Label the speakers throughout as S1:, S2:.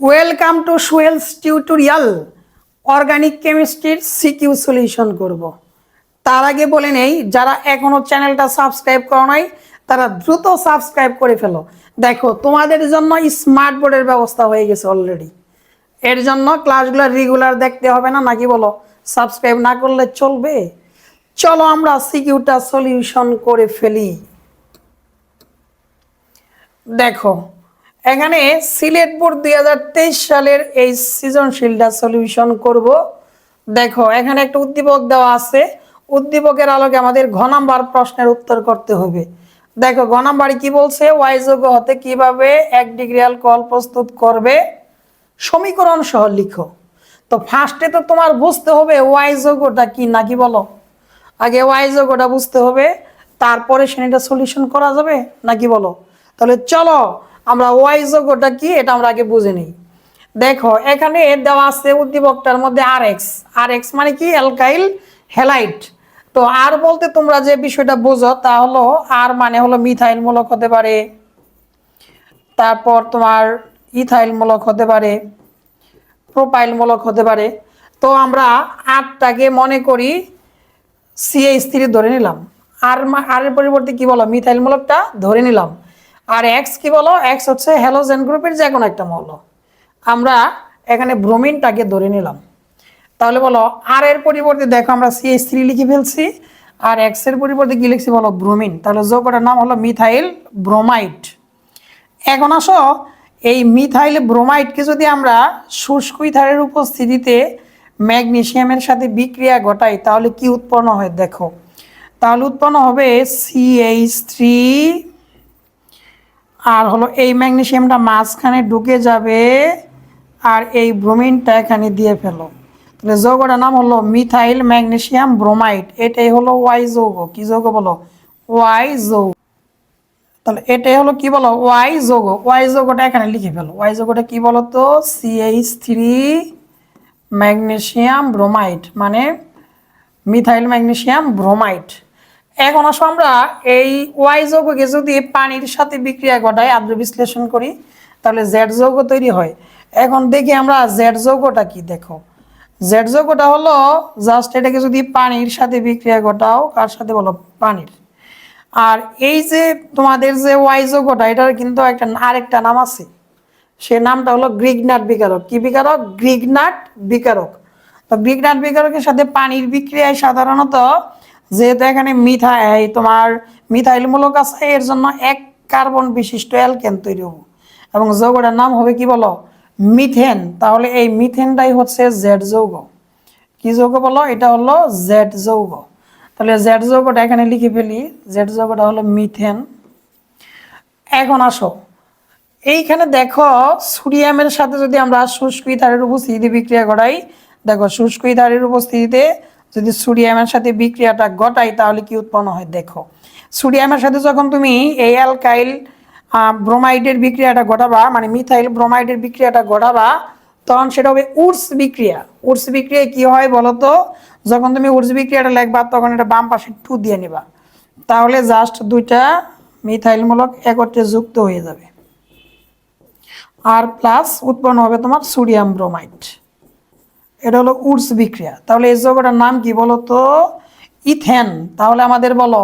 S1: Welcome to সুয়েলস tutorial organic কেমিস্ট্রির CQ solution করব। তার আগে বলে নেই, যারা এখনও চ্যানেলটা সাবস্ক্রাইব করো নাই, তারা দ্রুত সাবস্ক্রাইব করে ফেলো। দেখো, তোমাদের জন্য স্মার্ট বোর্ডের ব্যবস্থা হয়ে গেছে অলরেডি এর জন্য ক্লাসগুলো রেগুলার দেখতে হবে না, নাকি বলো? সাবস্ক্রাইব না করলে চলবে? চলো আমরা সিকিউটা সলিউশন করে ফেলি। দেখো এখানে সিলেট বোর্ড দুই হাজার তেইশ সালের এই সৃজনশীলটা সলিউশন করব। দেখো, এখানে একটা উদ্দীপক দেওয়া আছে। উদ্দীপকের আলোকে আমাদের ঘ নাম্বার প্রশ্নের উত্তর করতে হবে। দেখো, ঘ নাম্বারে কি বলছে? ওয়াই যোগ্য হতে কীভাবে এক ডিগ্রি অ্যালকোহল প্রস্তুত করবে? সমীকরণ সহ লিখো। তো ফার্স্টে তো তোমার বুঝতে হবে ওয়াই যোগ্যটা কি নাকি বলো। আগে ওয়াই যোগ্যটা বুঝতে হবে, তারপরে সেটা সলিউশন করা যাবে নাকি বলো? তাহলে চলো আমরা ওয়াই যোগ্যটা কি, এটা আমরা আগে বুঝে নিই। দেখো, এখানে দেওয়া আছে উদ্দীপকটার মধ্যে আর এক্স আর এক্স মানে কি? অ্যালকাইল হেলাইট তো আর বলতে তোমরা যে বিষয়টা বোঝো, তা হলো আর মানে হলো মিথাইল মূলক হতে পারে। তারপর তোমার ইথাইল মূলক হতে পারে প্রোপাইল মূলক হতে পারে। তো আমরা আটটাকে মনে করি সিএইচ থ্রি ধরে নিলাম। আর মা- আর পরিবর্তে কি বলো? মিথাইল মূলকটা ধরে নিলাম। আর এক্স কি বলো? এক্স হচ্ছে হ্যালোজেন গ্রুপের যে কোনো একটা মৌল। আমরা এখানে ব্রোমিনটাকে ধরে নিলাম। তাহলে বলো আর এর পরিবর্তে দেখো, আমরা সিএইচ থ্রি লিখে ফেলছি। আর এক্সের পরিবর্তে কি লিখছি বলো? ব্রোমিন তাহলে যৌগটার নাম হলো মিথাইল ব্রোমাইড এখন আসো, এই মিথাইল ব্রোমাইডকে যদি আমরা শুষ্ক ইথারের উপস্থিতিতে ম্যাগনেশিয়ামের সাথে বিক্রিয়া ঘটাই, তাহলে কি উৎপন্ন হয়? দেখো। তাহলে উৎপন্ন হবে সিএইচ থ্রি আর হলো এই ম্যাগনেশিয়ামটা মাঝখানে ঢুকে যাবে আর এই ব্রোমিনটা এখানে দিয়ে ফেলো। তাহলে যৌগটার নাম হলো মিথাইল ম্যাগনেশিয়াম ব্রোমাইড। এটাই হলো ওয়াই যৌগ। কি যৌগ বলো? ওয়াই যৌগ। তাহলে এটাই হলো কি বলো? ওয়াই যোগ। ওয়াই যোগটা এখানে লিখে ফেলো। ওয়াই যোগটা কি বলো তো সিএইচ থ্রি ম্যাগনেসিয়াম ব্রোমাইড মানে মিথাইল ম্যাগনেসিয়াম ব্রোমাইড। এখন আসো আমরা এই ওয়াই যৌগকে যদি পানির সাথে বিক্রিয়া ঘটাই আদ্র বিশ্লেষণ করি, তাহলে জেড যৌগ তৈরি হয়। এখন দেখি আমরা জেড যৌগটা কি, দেখো। জেড যৌগটা হলো জাস্ট এটাকে যদি পানির সাথে বিক্রিয়া ঘটাও, কার সাথে বলো? পানির। আর এই যে তোমাদের যে ওয়াই যোগটা, এটার কিন্তু একটা আরেকটা নাম আছে। সে নামটা হলো গ্রিগনাট বিকারক। কি বিকারক? গ্রিগনাট বিকারক। তো গ্রিগনাট বিকারকের সাথে পানির বিক্রিয়ায় সাধারণত যেহেতু এখানে মিথা এই তোমার মিথাইল মূলক আছে, এর জন্য এক কার্বন বিশিষ্ট অ্যালকেন তৈরি হবে। এবং যৌগটার নাম হবে কি বলো? মিথেন। তাহলে এই মিথেনটাই হচ্ছে জেড যৌগ। কি যৌগ বলো? এটা হলো জেড যৌগ। তাহলে জেড যৌগটা এখানে লিখে ফেলি। জেড যৌগটা হলো মিথেন। এখন আসো। এইখানে দেখো, সোডিয়ামের সাথে যদি আমরা শুষ্ক ইথারের উপস্থিতিতে বিক্রিয়া ঘটাই দেখো শুষ্ক ইথারের উপস্থিতিতে যদি সোডিয়ামের সাথে বিক্রিয়াটা ঘটাই তাহলে কি উৎপন্ন হয়? দেখো, সোডিয়ামের সাথে যখন তুমি এই অ্যালকাইল ব্রোমাইডের বিক্রিয়াটা ঘটাবা মানে মিথাইল ব্রোমাইডের বিক্রিয়াটা ঘটাবা, তখন সেটা হবে উডস বিক্রিয়া। উডস বিক্রিয়ায় কি হয় বলো তো যখন তুমি উডস বিক্রিয়াটা লিখবা, তখন এটা বাম পাশে টু দিয়ে নিবা। তাহলে জাস্ট দুইটা মিথাইলমূলক একত্রে যুক্ত হয়ে যাবে। আর প্লাস উৎপন্ন হবে তোমার সোডিয়াম ব্রোমাইড। এটা হলো উডস বিক্রিয়া। তাহলে এই যৌগটার নাম কি বলো তো ইথেন। তাহলে আমাদের বলো,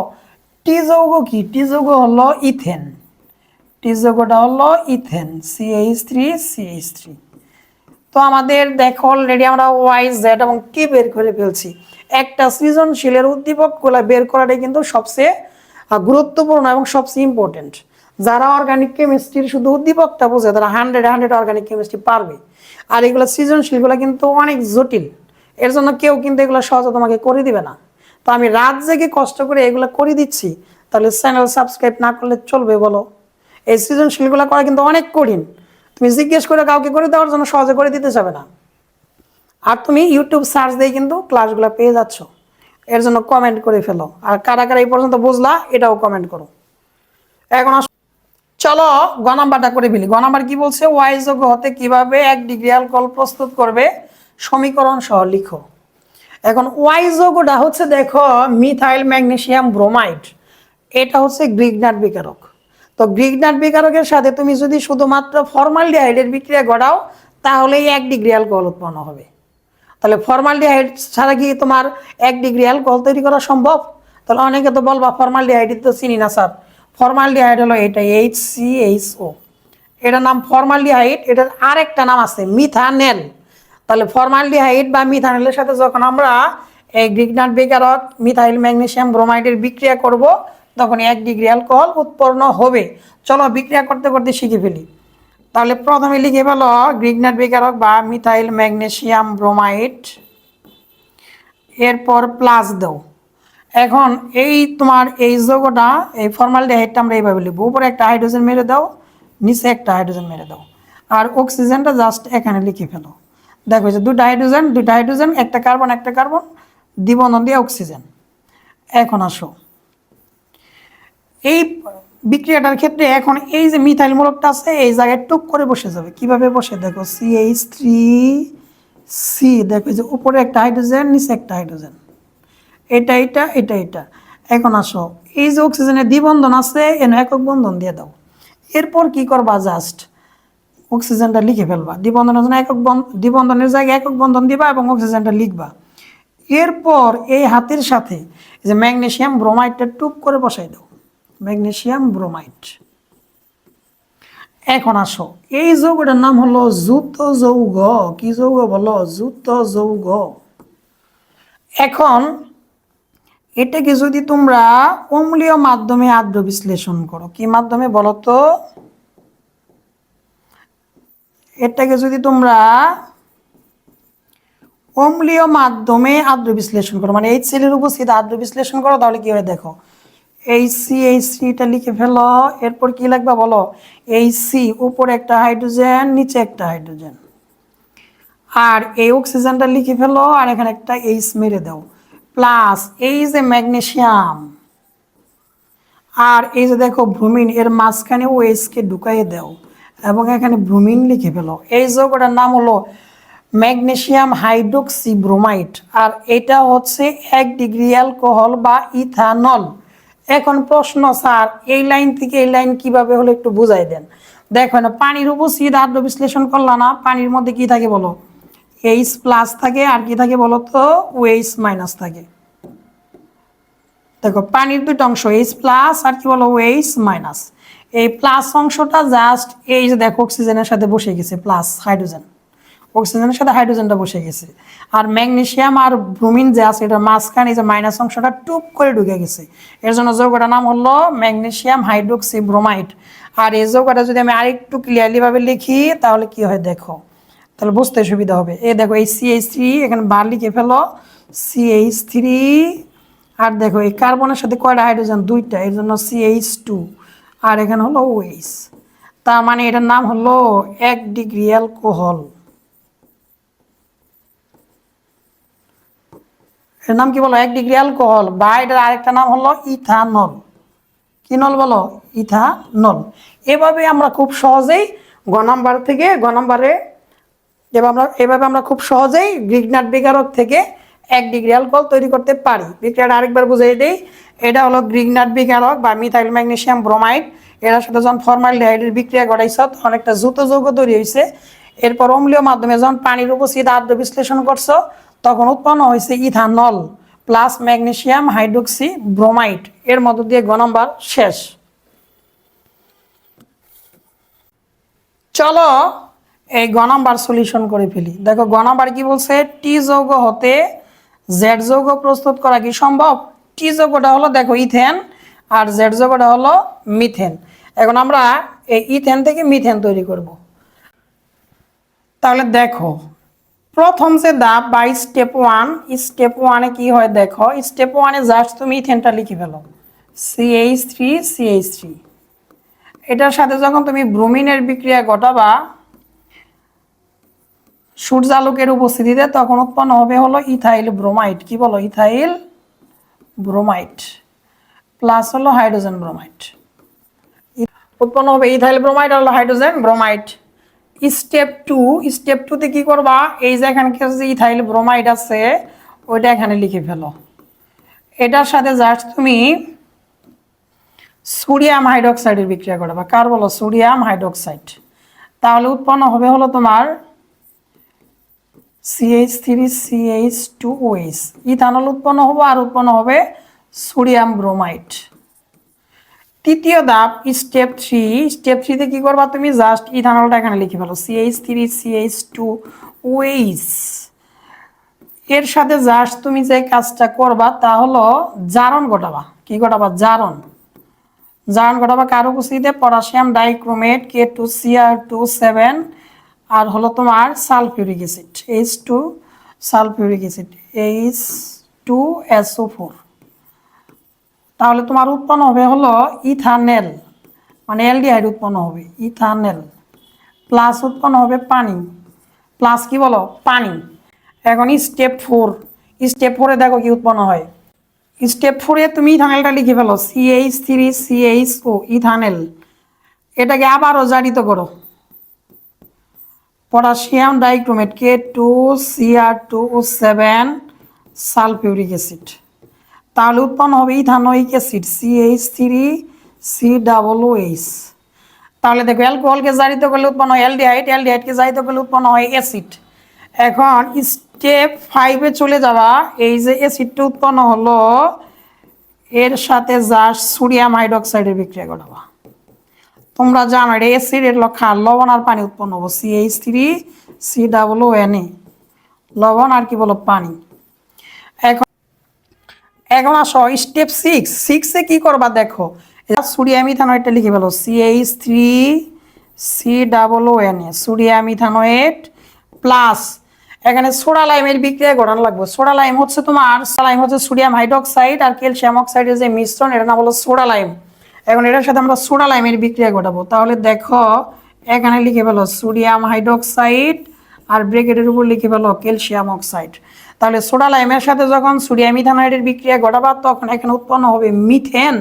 S1: টি যৌগ কি? টি যৌগ হলো ইথেন। টি যৌগটা হলো ethane. CH three CH three তো আমাদের দেখো অলরেডি আমরা ওয়াই জেড এবং টি বের করে ফেলছি। একটা সৃজনশীলের উদ্দীপকগুলো বের করাটাই কিন্তু সবচেয়ে গুরুত্বপূর্ণ এবং সবচেয়ে ইম্পর্টেন্ট যারা অর্গানিক কেমিস্ট্রির শুধু উদ্দীপকটা বোঝে, তারা হান্ড্রেড হান্ড্রেড অর্গানিক কেমিস্ট্রি পারবে। আর এগুলো সৃজনশীলগুলো কিন্তু অনেক জটিল। এর জন্য কেউ কিন্তু এগুলো সহজে তোমাকে করে দিবে না। তো আমি রাত জেগে কষ্ট করে এগুলো করে দিচ্ছি, তাহলে চ্যানেল সাবস্ক্রাইব না করলে চলবে বলো। এই সৃজনশীলগুলো করা কিন্তু অনেক কঠিন। তুমি জিজ্ঞেস করে কাউকে করে দেওয়ার জন্য সহজে করে দিতে যাবে না। আর তুমি ইউটিউব সার্চ দিয়ে কিন্তু ক্লাসগুলো পেয়ে যাচ্ছ। এর জন্য কমেন্ট করে ফেলো। আর কারা কারা এই পর্যন্ত বুঝলা, এটাও কমেন্ট করো। এখন চলো গ নাম্বারটা করে ফেলি। গ নাম্বার কি বলছে? ওয়াই যোগ্য হতে কীভাবে এক ডিগ্রি অ্যালকোহল প্রস্তুত করবে? সমীকরণ সহ লিখো। এখন ওয়াই যোগটা হচ্ছে দেখো মিথাইল ম্যাগনেশিয়াম ব্রোমাইড এটা হচ্ছে গ্রিগনাট বিকারক। তো তো গ্রিগনাট বিকারকের সাথে তুমি যদি শুধুমাত্র ফর্মালডিহাইডের বিক্রিয়া ঘটাও, তাহলেই এক ডিগ্রি অ্যালকোহল উৎপন্ন হবে। তাহলে ফর্মালডিহাইড ছাড়া কি তোমার এক ডিগ্রি অ্যালকোহল তৈরি করা সম্ভব? তাহলে অনেকে তো বলবা ফর্মালডিহাইড তো চিনি না, স্যার। ফর্মালডিহাইড হলো এটা এইচ সি এইচ ও এটার নাম ফর্মালডিহাইড এটার আরেকটা নাম আছে মিথানেল তাহলে ফর্মালডিহাইড বা মিথানেলের সাথে যখন আমরা এই গ্রিগনাট বিকারক মিথাইল ম্যাগনেশিয়াম ব্রোমাইডের বিক্রিয়া করব, তখন এক ডিগ্রি অ্যালকোহল উৎপন্ন হবে। চলো বিক্রিয়া করতে করতে শিখে ফেলি। তাহলে প্রথমে লিখে ফেলো গ্রিগনাট বিকারক বা মিথাইল ম্যাগনেশিয়াম ব্রোমাইড এরপর প্লাস দাও। এখন এই তোমার এই যৌগটা, এই ফর্মালডিহাইডটা আমরা এইভাবে লিখব। উপরে একটা হাইড্রোজেন মেরে দাও, নিচে একটা হাইড্রোজেন মেরে দাও। আর অক্সিজেনটা জাস্ট এখানে লিখে ফেলো। দেখো যে দুটো হাইড্রোজেন দুটা হাইড্রোজেন একটা কার্বন একটা কার্বন দ্বিবন্ধন দিয়ে অক্সিজেন এখন আসো। এই বিক্রিয়াটার ক্ষেত্রে এখন এই যে মিথাইল মূলকটা আছে, এই জায়গায় টুক করে বসে যাবে। কীভাবে বসে? দেখো সি এইচ থ্রি সি দেখো যে উপরে একটা হাইড্রোজেন নিচে একটা হাইড্রোজেন এটা এটা এটা এটা। এখন আসো, এই যে অক্সিজেনের দ্বিবন্ধন আছে, এনে একক বন্ধন দিয়ে দাও। এরপর কি করবা জাস্ট অক্সিজেনটা লিখে ফেলবা। দ্বিবন্ধনের জন্য একক বন্ধ দ্বিবন্ধনের জায়গায় একক বন্ধন দিবা এবং অক্সিজেনটা লিখবা। এরপর এই হাতের সাথে যে ম্যাগনেসিয়াম ব্রোমাইডটা টুপ করে বসাই দাও। ম্যাগনেসিয়াম ব্রোমাইড এখন আসো, এই যৌগটার নাম হলো জুত যৌগ। কি যৌগ বলো? জুত যৌগ। এখন এটাকে যদি তোমরা অম্লীয় মাধ্যমে আদ্র বিশ্লেষণ করো, কি মাধ্যমে বলো তো? এটাকে যদি তোমরা অম্লীয় মাধ্যমে আদ্র বিশ্লেষণ করো মানে এই সেলের উপস্থিত আদ্র বিশ্লেষণ করো, তাহলে কি হয় দেখো? এই সি এই সিটা লিখে ফেলো, এরপর কি লাগবে বলো? এই সি উপরে একটা হাইড্রোজেন নিচে একটা হাইড্রোজেন আর এই অক্সিজেনটা লিখে ফেলো, আর এখানে একটা এইচ মেরে দাও। প্লাস এই যে ম্যাগনেসিয়াম আর এই যে দেখো ভ্রুমিন, এর মাঝখানে ও এইচকে ঢুকাইয়ে দাও এবং এখানে ভ্রুমিন লিখে ফেলো। এই যৌগটার নাম হলো ম্যাগনেসিয়াম হাইড্রোক্সি ব্রোমাইড আর এটা হচ্ছে এক ডিগ্রি অ্যালকোহল বা ইথানল। এখন প্রশ্ন, স্যার, এই লাইন থেকে এই লাইন কীভাবে হলো একটু বুঝাই দেন। দেখো না, পানির উপস্থিত আদ্র বিশ্লেষণ করলা না, পানির মধ্যে কি থাকে বলো? এইচ প্লাস থাকে, আর কি থাকে বলতো? ওএইচ মাইনাস থাকে। দেখো, পানির দুটো অংশ এইচ প্লাস আর কি বলো ওএইচ মাইনাস এই প্লাস অংশটা জাস্ট এই যে দেখো অক্সিজেনের সাথে বসে গেছে প্লাস হাইড্রোজেন অক্সিজেনের সাথে হাইড্রোজেনটা বসে গেছে। আর ম্যাগনেসিয়াম আর ব্রোমিন যে আছে এটা মাঝখানে এই যে মাইনাস অংশটা টুপ করে ঢুকে গেছে। এর জন্য যৌগটার নাম হলো ম্যাগনেসিয়াম হাইড্রোক্সি ব্রোমাইড আর এই যৌগটা যদি আমি আরেকটু ক্লিয়ারলি ভাবে লিখি, তাহলে কি হয় দেখো? তাহলে বুঝতে সুবিধা হবে। এ দেখো, এই সিএইচ থ্রি এখানে বার লিখে ফেলো। সিএইচ থ্রি আর দেখো, এই কার্বনের সাথে কয়টা হাইড্রোজেন দুইটা, এর জন্য সিএইচ টু আর এখানে হলো ওএইচ তার মানে এটার নাম হলো এক ডিগ্রি অ্যালকোহল। এর নাম কি বলো? এক ডিগ্রি অ্যালকোহল। বা এটার আরেকটা নাম হলো ইথানল। কি নল বলো? ইথানল। এভাবে আমরা খুব সহজেই গ নাম্বার থেকে গ নাম্বারে এভাবে আমরা এভাবে আমরা খুব সহজেই গ্রিগনাট বিকারক থেকে এক ডিগ্রি অ্যালকোহল তৈরি করতে পারি। বিক্রিয়াটা আরেকবার বুঝিয়ে দিই। এটা হলো গ্রিগনাট বিকারক বা মিথাইল ম্যাগনেশিয়াম ব্রোমাইড এটার সাথে যখন ফর্মালডিহাইডের বিক্রিয়া ঘটাইছ একটা জুত যৌগ তৈরি হয়েছে এরপর অম্লীয় মাধ্যমে যখন পানির উপস্থিত আদ্র বিশ্লেষণ করছ, তখন উৎপন্ন হয়েছে ethanol plus magnesium hydroxy bromide এর মধ্য দিয়ে গ শেষ। চলো এই গ নাম্বার সলিউশন করে ফেলি। দেখো, গ নাম্বার কি বলছে? টি যৌগ হতে জেড যৌগ প্রস্তুত করা কি সম্ভব? টি যৌগটা হলো, দেখো, ইথেন, আর জেড যৌগটা হলো মিথেন। এখন আমরা এই ইথেন থেকে মিথেন তৈরি করব। তাহলে দেখো, প্রথম যে ধাপ বা স্টেপ ওয়ান স্টেপ ওয়ানে কি হয় দেখো স্টেপ ওয়ানে জাস্ট তুমি ইথেনটা লিখে ফেলো। সিএইচ থ্রি সিএইচ থ্রি এটার সাথে যখন তুমি ব্রুমিনের বিক্রিয়া ঘটাবা সূর্যালোকের উপস্থিতিতে তখন উৎপন্ন হবে হলো ইথাইল ব্রোমাইড। কি বলো? ইথাইল ব্রোমাইড প্লাস হলো হাইড্রোজেন ব্রোমাইড। উৎপন্ন হবে ইথাইল ব্রোমাইড হলো hydrogen bromide. Step two, step টুতে কি করবা? এই যে এখানে যে ইথাইল ব্রোমাইড আছে, ওইটা এখানে লিখে ফেলো। এটার সাথে জাস্ট তুমি সোডিয়াম হাইড্রোক্সাইডের বিক্রিয়া ঘটাবা কার বলো? Sodium hydroxide. তাহলে উৎপন্ন হবে হলো তোমার CH three CH two OH ethanol উৎপন্ন হবে আর উৎপন্ন হবে সোডিয়াম ব্রোমাইড তৃতীয় ধাপ স্টেপ থ্রি স্টেপ থ্রিতে কি করবা তুমি? জাস্ট ইথানলটা এখানে লিখে ফেলো। CH three CH two OH এর সাথে জাস্ট তুমি যে কাজটা করবা তা হলো জারণ ঘটাবা। কি ঘটাবা? জারণ। জারণ ঘটাবা কার উপস্থিতিতে? Potassium dichromate K two CR two seven আর হলো তোমার sulphuric acid H two sulphuric acid H two SO four তাহলে তোমার উৎপন্ন হবে হলো ইথানেল মানে এলডিহাইড উৎপন্ন হবে, ইথানেল। প্লাস উৎপন্ন হবে পানি। প্লাস কি বলো? পানি। এখন স্টেপ ফোর স্টেপ ফোরে দেখো কি উৎপন্ন হয়। স্টেপ ফোরে তুমি ইথানেলটা লিখে ফেলো CH three CH O ethanal. এটাকে আবারও জারিত করো। Potassium dichromate K two CR two seven sulphuric acid. তাহলে উৎপন্ন হবে ethanoic acid CH three C double H তাহলে দেখো অ্যালকোহলকে জারিত করলে উৎপন্ন হয় অ্যালডিহাইড, অ্যালডিহাইডকে জারিত করলে উৎপন্ন হয় অ্যাসিড। এখন স্টেপ ফাইভে চলে যাওয়া, এই যে অ্যাসিডটা উৎপন্ন হলো, এর সাথে জাস্ট সোডিয়াম হাইড্রোক্সাইডের বিক্রিয়া ঘটাবা। তোমরা জানো এটা অ্যাসিড এর লক্ষা লবণ আর পানি উৎপন্ন হব। C H three C double N A. লবণ আর কি বলো, পানি। এখন আসো স্টেপ সিক্স সিক্সে কি করবা দেখো? ইথানোয়েটটা লিখে ফেলো। CH three C double N A. Sodium ethanoate plus এখানে সোডা লাইমের বিক্রিয়া ঘটানো লাগবে। সোডা লাইম হচ্ছে তোমার লাইম হচ্ছে সোডিয়াম হাইড্রোক্সাইড আর ক্যালসিয়াম অক্সাইডের যে মিশ্রণ, এটা নাম হলো সোডা লাইম। এখন এটার সাথে আমরা সোডা লাইমের বিক্রিয়া ঘটাবো। তাহলে দেখো, এখানে লিখে ফেলো, সোডিয়াম হাইড্রোক্সাইড আর ব্রেকেটের উপর লিখে ফেলো, ক্যালসিয়াম অক্সাইড। তাহলে সোডা লাইমের সাথে যখন সোডিয়াম ইথানয়েডের বিক্রিয়া ঘটাবা, তখন এখানে উৎপন্ন হবে মিথেন।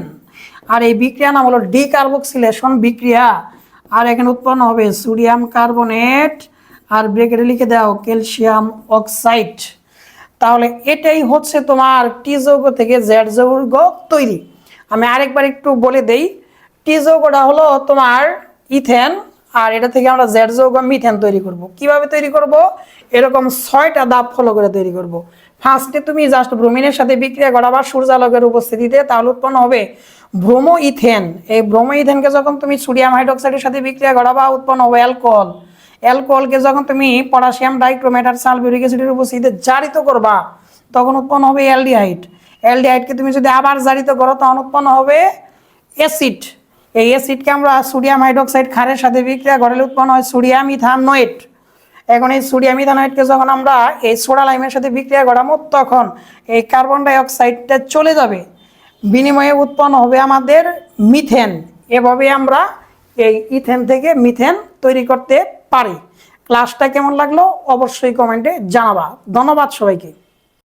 S1: আর এই বিক্রিয়া নাম হলো ডিকার্বক্সিলেশন বিক্রিয়া। আর এখানে উৎপন্ন হবে সোডিয়াম কার্বনেট আর ব্রেকেটে লিখে দাও, ক্যালসিয়াম অক্সাইড। তাহলে এটাই হচ্ছে তোমার টি যৌগ থেকে জেড যৌগ তৈরি। আমি আরেকবার একটু বলে দেই টি যৌগটা হলো তোমার ইথেন, আর এটা থেকে আমরা জেড যৌগ মিথেন তৈরি করব। কীভাবে তৈরি করব? এরকম ছয়টা ধাপ ফলো করে তৈরি করব। ফার্স্টে তুমি জাস্ট ব্রোমিনের সাথে বিক্রিয়া ঘটাবা সূর্যালোকের উপস্থিতিতে, তাহলে উৎপন্ন হবে ব্রোমো ইথেন এই ব্রোমো ইথেনকে যখন তুমি সোডিয়াম হাইড্রোক্সাইডের সাথে বিক্রিয়া ঘটাবা উৎপন্ন হবে অ্যালকোহল। অ্যালকোহলকে যখন তুমি পটাশিয়াম ডাইক্রোমেট আর সালফিউরিক অ্যাসিডের উপস্থিতিতে জারিত করবা, তখন উৎপন্ন হবে অ্যালডিহাইড। অ্যালডিহাইডকে তুমি যদি আবার জারিত করো, তখন উৎপন্ন হবে অ্যাসিড এই অ্যাসিডকে আমরা সোডিয়াম হাইড্রোক্সাইড ক্ষারের সাথে বিক্রিয়া ঘটালে উৎপন্ন হয় সোডিয়াম ইথানোয়েট এখন এই সোডিয়াম ইথানোয়েটকে যখন আমরা এই সোডা লাইমের সাথে বিক্রিয়া ঘটাবো তখন এই কার্বন ডাই অক্সাইডটা চলে যাবে। বিনিময়ে উৎপন্ন হবে আমাদের মিথেন এভাবে আমরা এই ইথেন থেকে মিথেন তৈরি করতে পারি। ক্লাসটা কেমন লাগল? অবশ্যই কমেন্টে জানাবা। ধন্যবাদ সবাইকে।